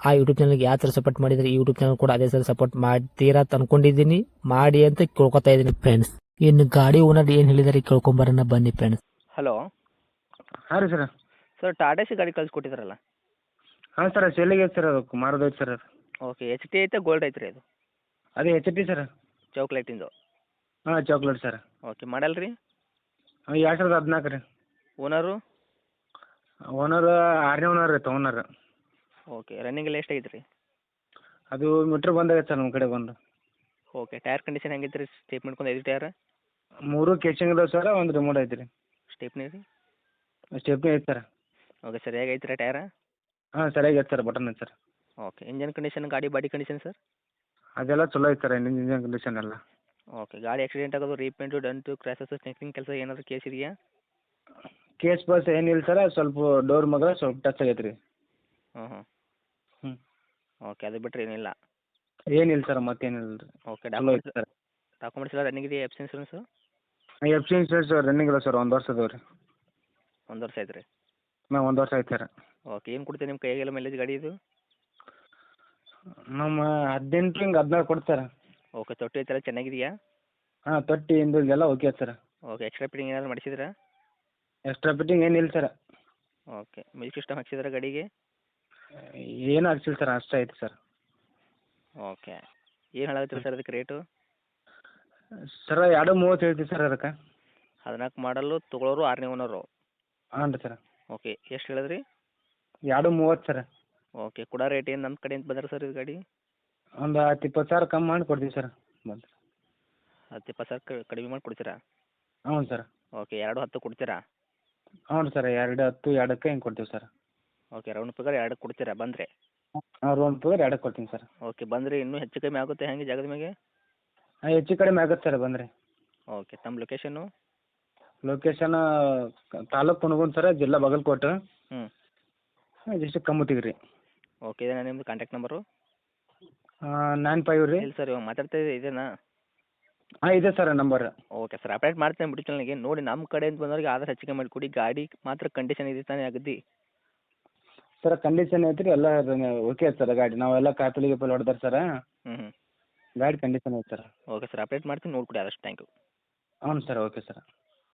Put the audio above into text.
ಆ ಯೂಟ್ಯೂಬ್ ಚಾನಲ್ಗೆ ಯಾವ ಥರ ಸಪೋರ್ಟ್ ಮಾಡಿದರೆ ಈ ಯೂಟ್ಯೂಬ್ ಚಾನಲ್ ಕೂಡ ಅದೇ ಥರ ಸಪೋರ್ಟ್ ಮಾಡ್ತೀರಾ ಅಂತ ಅನ್ಕೊಂಡಿದ್ದೀನಿ. ಮಾಡಿ ಅಂತ ಕೇಳ್ಕೊತಾ ಇದ್ದೀನಿ ಫ್ರೆಂಡ್ಸ್ ಇನ್ನು ಗಾಡಿ ಓನರ್ ಏನು ಹೇಳಿದಾರೆ ಕೇಳ್ಕೊಂಬರೋಣ ಬನ್ನಿ ಫ್ರೆಂಡ್ಸ್ ಹಲೋ ಹಾಂ ರೀ ಸರ್ ಸರ್ ಟಾಟಾ ಸಿ ಗಾಡಿ ಕಳಿಸ್ಕೊಟ್ಟಿದ್ರಲ್ಲ? ಹಾಂ ಸರ್ ಸೆಲ್ಲಿಗೆ ಐತೆ ಸರ್ ಅದು ಮಾರೋದೈತೆ ಸರ್ ಅದು ಓಕೆ ಎಚ್ ಟಿ ಐತೆ ಗೋಲ್ಡ್ ಐತೆ ರೀ ಅದು? ಅದೇ ಎಚ್ ಟಿ ಸರ್ ಚೌಕ್ಲೇಟಿಂದು ಹಾಂ ಚಾಕ್ಲೇಟ್ ಸರ್ ಓಕೆ ಮಾಡಲ್ಲ ರೀ? ಹಾಂ ಎರಡು ಸಾವಿರದ ಹದಿನಾಲ್ಕು ರೀ. ಓನರು ಓನರ್ ಆರನೇ ಓನರ್ ರೀ ತೊಗೊಂಡಾರ ಓಕೆ ರನ್ನಿಂಗ್ ಎಲ್ಲ ಎಷ್ಟು ಐತೆ ರೀ ಅದು ಮೀಟ್ರ್ ಬಂದಾಗ ಸರ್ ನಮ್ಮ ಕಡೆ ಬಂದು. ಓಕೆ ಟೈರ್ ಕಂಡೀಷನ್ ಹೆಂಗೈತೆ ರೀ ಸ್ಟೇಪ್ ಮಾಡ್ಕೊಂಡು ಐದು ಟೈರ್ ಮೂರು ಕೇಚಿಂಗ್ ಇದಾವೆ ಸರ್ ಒಂದು ರಿಮೋಟ್ ಐತೆ ರೀ ಸ್ಟೇಪ್ನಿ ರೀ ಸ್ಟೇಪ್ನಿ ಐತೆ ಸರ್ ಓಕೆ ಸರಿಯಾಗಿ ಐತೆ ರೀ ಟೈರ ಹಾಂ ಸರಿಯಾಗಿ ಐತೆ ಸರ್ ಬಟನ್ ಐತೆ ಸರ್ ಓಕೆ ಇಂಜನ್ ಕಂಡೀಷನ್ ಗಾಡಿ ಬಾಡಿ ಕಂಡೀಷನ್ ಸರ್ ಅದೆಲ್ಲ ಚಲೋ ಐತೆ ಸರ್ ಇಂಜಿನ್ ಕಂಡೀಷನ್ ಎಲ್ಲ. ಓಕೆ ಗಾಡಿ ಆಕ್ಸಿಡೆಂಟ್ ಆಗೋದು ರೀಪೇಂಟು ಡಂಟು ಕ್ರ್ಯಾಸಸ್ ಸ್ನೇಕಿಂಗ್ ಕೆಲಸ ಏನಾದರೂ ಕೇಸ್ ಇದೆಯಾ? ಕೇಸ್ ಬಸ್ ಏನಿಲ್ಲ ಸರ್ ಸ್ವಲ್ಪ ಡೋರ್ ಮಗ ಸ್ವಲ್ಪ ಟಚ್ ಆಗೈತೆ ರೀ ಹಾಂ ಹ್ಞೂ ಓಕೆ ಅದು ಬಿಟ್ಟರೆ ಏನಿಲ್ಲ. ಏನಿಲ್ಲ ಸರ್ ಮತ್ತೇನಿಲ್ಲ ರೀ ಓಕೆ ಚಲೋ ಐತೆ ಡಾಕ್ಯುಮೆಂಟ್ಸ್ ಸರ್ ಡಾಕ್ಯುಮೆಂಟ್ಸ್ ಎಲ್ಲ ರನ್ನಿಂಗ್ ಇದೆಯಾ ಎಫ್ಸ್ insurance F C insurance running ಇಲ್ಲ ಸರ್ ಒಂದು ವರ್ಷ ಅದಾವೆ ರೀ. ಒಂದು ವರ್ಷ ಆಯ್ತು ರೀ ಹಾಂ ಒಂದು ವರ್ಷ ಆಯ್ತು ಸರ್ ಓಕೆ ಏನು ಕೊಡ್ತೀವಿ ನಿಮ್ಮ ಕೈಗೆಲ್ಲ ಮೈಲೇಜ್ ಗಾಡಿ ಇದು? ನಮ್ಮ ಹದಿನೆಂಟು ಹಿಂಗೆ ಹದಿನಾರು ಕೊಡ್ತಾರೆ ಓಕೆ ತೊಟ್ಟಿ ಐತೆಲ್ಲ ಚೆನ್ನಾಗಿದೆಯಾ? ಹಾಂ ತೊಟ್ಟಿ ಇಂದು ಎಲ್ಲ okay sir okay extra fitting ಏನಾದ್ರು ಮಾಡಿಸಿದ್ರಾ? ಎಕ್ಸ್ಟ್ರಾ ಫಿಟ್ಟಿಂಗ್ ಏನಿಲ್ಲ ಸರ್ ಓಕೆ ಮಿಲ್ಕ್ ಸಿಸ್ಟಮ್ ಹಾಕ್ಸಿದ್ರಾ ಗಾಡಿಗೆ? ಏನು ಹಾಕ್ಸಿಲ್ಲ ಸರ್ ಅಷ್ಟೇ ಐತೆ ಸರ್. ಓಕೆ. ಏನು ಹೇಳತ್ತೀರಿ ಸರ್ ಅದಕ್ಕೆ ರೇಟು? ಸರ್ ಎರಡು ಮೂವತ್ತು ಹೇಳ್ತೀವಿ ಸರ್ ಅದಕ್ಕೆ. ಹದಿನಾಲ್ಕು ಮಾಡಲು ತೊಗೊಳೋರು ಆರನೇ ಓನರು. ಹಾಂ ರೀ ಸರ್. ಓಕೆ ಎಷ್ಟು ಹೇಳಿದ್ರಿ? ಎರಡು ಮೂವತ್ತು ಸರ್. ಓಕೆ ಕೂಡ ರೇಟ್ ಏನು ನಮ್ಮ ಕಡೆಯಿಂದ ಬಂದ್ರೆ ಸರ್ ಇದು ಗಾಡಿ? ಒಂದು ಹತ್ತು ಇಪ್ಪತ್ತು ಸಾವಿರ ಕಮ್ಮಿ ಮಾಡಿ ಕೊಡ್ತೀವಿ ಸರ್ ಬಂದು. ಹತ್ತು ಇಪ್ಪತ್ತು ಸಾವಿರ ಕಡಿಮೆ ಮಾಡಿ ಕೊಡ್ತೀರಾ? ಹ್ಞೂ ಸರ್. ಓಕೆ ಎರಡು ಹತ್ತು ಕೊಡ್ತೀರಾ? ಹ್ಞೂ ಸರ್ ಎರಡು ಹತ್ತು ಎರಡಕ್ಕೆ ಹಿಂಗೆ ಕೊಡ್ತೀವಿ ಸರ್. ಓಕೆ ರೌಂಡ್ ಫಿಗರ್ ಎರಡು ಕೊಡ್ತೀರಾ? ಬಂದರೆ? ರೌಂಡ್ ಫಿಗರ್ ಎರಡು ಕೊಡ್ತೀನಿ ಸರ್ ಓಕೆ ಬಂದರೆ ಇನ್ನೂ ಹೆಚ್ಚು ಕಮ್ಮಿ ಆಗುತ್ತೆ ಹೆಂಗೆ ಜಾಗದ ಹಾಂ ಹೆಚ್ಚು ಕಡಿಮೆ ಆಗುತ್ತೆ ಸರ್ ಬಂದರೆ. ಓಕೆ ತಮ್ಮ ಲೊಕೇಶನ್ನು ಲೊಕೇಶನ್ ತಾಲೂಕು ಕುಣಗುನ್ ಸರ್ ಜಿಲ್ಲಾ ಬಾಗಲಕೋಟೆ. ಹ್ಞೂ ಜಸ್ಟ್ ಕಮ್ಮುತಿಗೆ ರೀ ಓಕೆ ಇದೇನಾ ನಿಮ್ಮದು ಕಾಂಟ್ಯಾಕ್ಟ್ ನಂಬರು ನೈನ್ ಫೈವ್ ರೀ ಇಲ್ಲ ಸರ್ ಇವಾಗ ಮಾತಾಡ್ತಾ ಇದೆ ಇದೇನಾ? ಹಾಂ ಇದೆ sir number okay sir update ಮಾಡ್ತೇನೆ ಬಿಡಿ ನನಗೆ ನೋಡಿ ನಮ್ಮ ಕಡೆಯಿಂದ ಬಂದವ್ರಿಗೆ ಆದಷ್ಟು ಹೆಚ್ಚಿಗೆ ಮಾಡಿಕೊಡಿ ಗಾಡಿ ಮಾತ್ರ ಕಂಡೀಷನ್ ಇದೆ ತಾನೇ ಅಗದಿ ಸರ್ ಕಂಡೀಷನ್ ಐತೆ ರೀ ಎಲ್ಲ ಓಕೆ ಸರ್ ಗಾಡಿ. ನಾವೆಲ್ಲ ಕಾಪಲಿ ಗಿಪಲಿ ಹೊಡೆದಾರ ಸರ್ ಹ್ಞೂ ಹ್ಞೂ ಗಾಡಿ ಕಂಡೀಷನ್ ಐತೆ ಸರ್ ಓಕೆ ಸರ್ ಅಪ್ಡೇಟ್ ಮಾಡ್ತೀನಿ ನೋಡ್ಕೊಡಿ ಆದಷ್ಟು. ಥ್ಯಾಂಕ್ ಯು ಹ್ಞೂ ಸರ್ ಓಕೆ ಸರ್